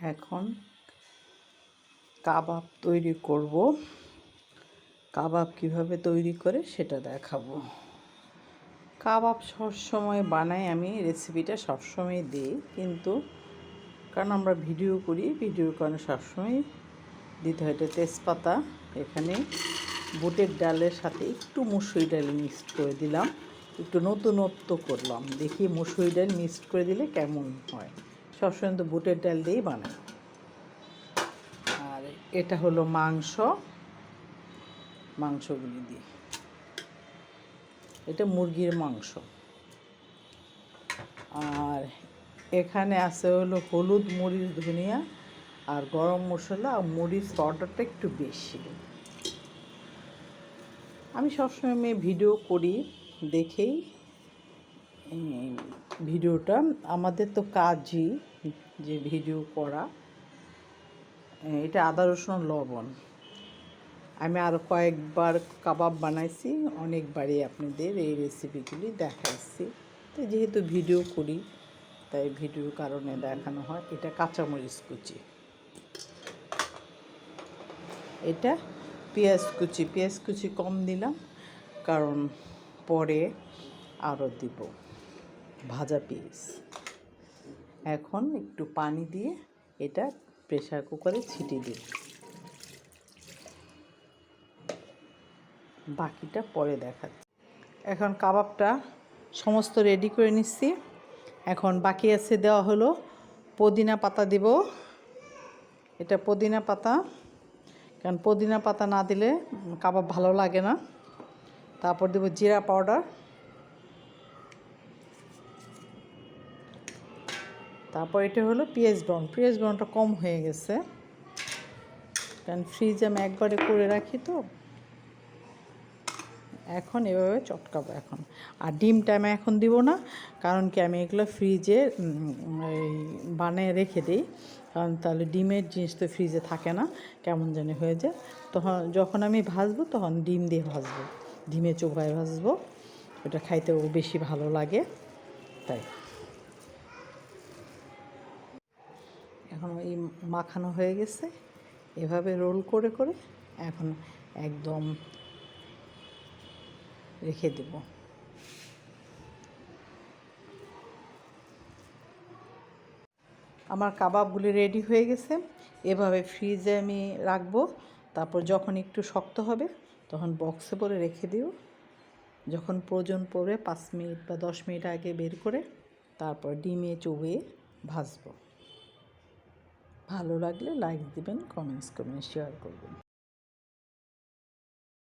এখন কাবাব তৈরি করব। কাবাব কীভাবে তৈরি করে সেটা দেখাবো। কাবাব সবসময় বানাই আমি রেসিপিটা সবসময় দিই, কিন্তু কারণ আমরা ভিডিও করি, ভিডিওর কারণে সবসময় দিতে হয়। এটা তেজপাতা, এখানে বুটের ডালের সাথে একটু মুসুরি ডাল মিক্সড করে দিলাম। একটু নতুনত্ব করলাম। দেখি মুসুরি ডাল মিক্সড করে দিলে কেমন হয়। সবসময় তো বুটের ডাল দিয়েই বানাই আর এটা হলো মাংস। মাংসগুলি দিয়ে। এটা মুরগির মাংস। আর এখানে আছে হলো হলুদ মরিচ ধনিয়া আর গরম মশলা আর মরিচ পাউডারটা একটু বেশি। আমি সবসময় মেয়ে ভিডিও করি, দেখেই ভিডিওটা, আমাদের তো কাজই যে ভিডিও করা, এটা আদা রসুন লবণ। আমি আরও কয়েকবার কাবাব বানাইছি, অনেকবারই আপনাদের এই রেসিপিগুলি দেখাইছি। তো যেহেতু ভিডিও করি, তাই ভিডিওর কারণে দেখানো হয়, এটা কাঁচামরিচ কুচি। এটা পেঁয়াজ কুচি পেঁয়াজ কুচি কম দিলাম, কারণ পরে আরও দিব। ভাজা পেঁয়াজ এখন একটু পানি দিয়ে এটা প্রেশার কুকারে ছিটিয়ে দিই। বাকিটা পরে দেখাচ্ছি। এখন কাবাবটা সমস্ত রেডি করে নিচ্ছি। এখন বাকি আছে দেওয়া হলো পুদিনা পাতা দিব। এটা পুদিনা পাতা। কারণ পুদিনা পাতা না দিলে কাবাব ভালো লাগে না। তারপর দেবো জিরা পাউডার। তারপর এটা হলো পেঁয়াজ ব্রাউন পেঁয়াজ ব্রাউনটা কম হয়ে গেছে। কারণ ফ্রিজে আমি একবারে করে রাখি তো। এখন এভাবে চটকাবো এখন। আর ডিমটা আমি এখন দিব না, কারণ কি আমি এগুলো ফ্রিজে বানিয়ে রেখে দিই। কারণ তাহলে ডিমের জিনিস তো ফ্রিজে থাকে না, কেমন জানি হয়ে যায়। তখন যখন আমি ভাজবো তখন ডিম দিয়ে ভাজবো। ডিমে চোখায় ভাজবো। ওটা খাইতেও বেশি ভালো লাগে। তাই। এখন এই মাখানো হয়ে গেছে। এভাবে রোল করে করে এখন একদম রেখে দেব। আমার কাবাবগুলি রেডি হয়ে গেছে। এভাবে ফ্রিজে আমি রাখব। তারপর যখন একটু শক্ত হবে, তখন বক্সে পরে রেখে দিও যখন প্রয়োজন পড়বে পাঁচ মিনিট বা দশ মিনিট আগে বের করে, তারপর ডিমে চুবিয়ে ভাজবো। ভালো লাগলে লাইক দিবেন কমেন্টস করবেন শেয়ার করবেন।